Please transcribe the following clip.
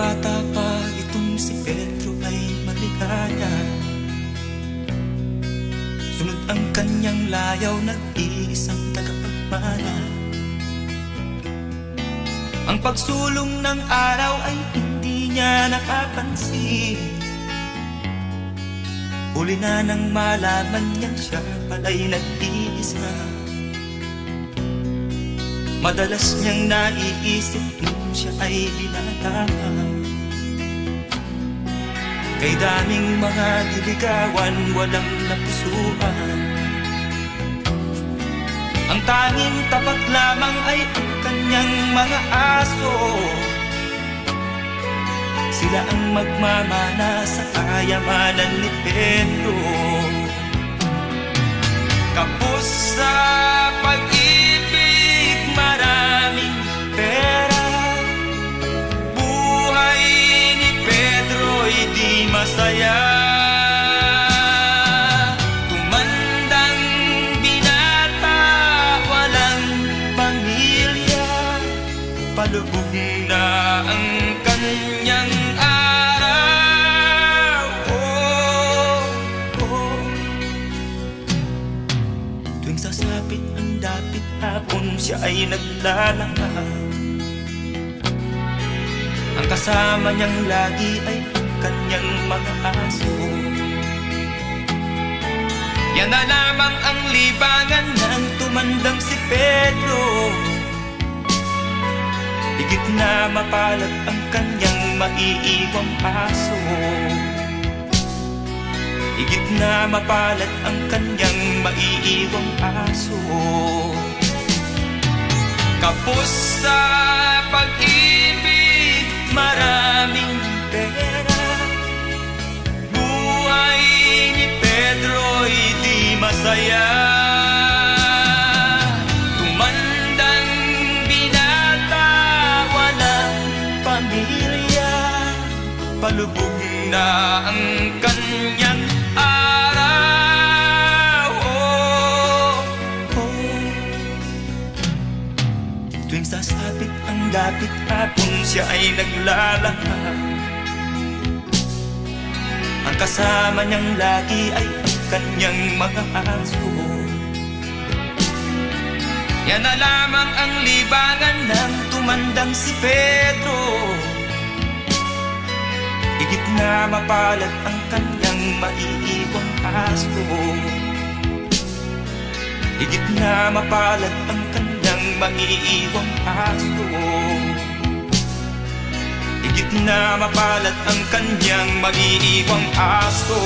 kapag itong si Pedro ay maligaya. Sunod ang kanyang layaw nag-iisang tagapagmana. Ang pagsulong ng araw ay hindi niya nakapansin. Huli na nang malaman niya siya pala'y nag-iisa Madalas niyang naiisip nung siya ay binata Kay daming mga diligawan, walang napusuan Ang tanging tapat lamang ay ang kanyang mga aso. Sila ang magmamana sa kayamanan ni Pedro. Kapos masaya. Tumandang binata, walang pamilya. Palubog na ang kanyang araw. Oh, oh. Tuwing sasapit ang dapit hapon siya ay naglalanga Ang kasama niyang lagi ay Na lamang ang libangan ng tumandang si Pedro. Higit na mapalad ang kanyang maiiwang aso. Higit na mapalad ang kanyang maiiwang aso. Kapos Palubog na ang kanyang araw. Oh, oh. Tuwing sasapit ang dapit hapon siya ay naglalakad. Ang kasama niyang lagi ay ang kanyang mga aso. Yan na lamang ang libangan ng tumandang si Pedro Higit na mapalad ang kanyang maiiwang aso. Higit na mapalad ang kanyang maiiwang aso. Higit na mapalad ang kanyang maiiwang aso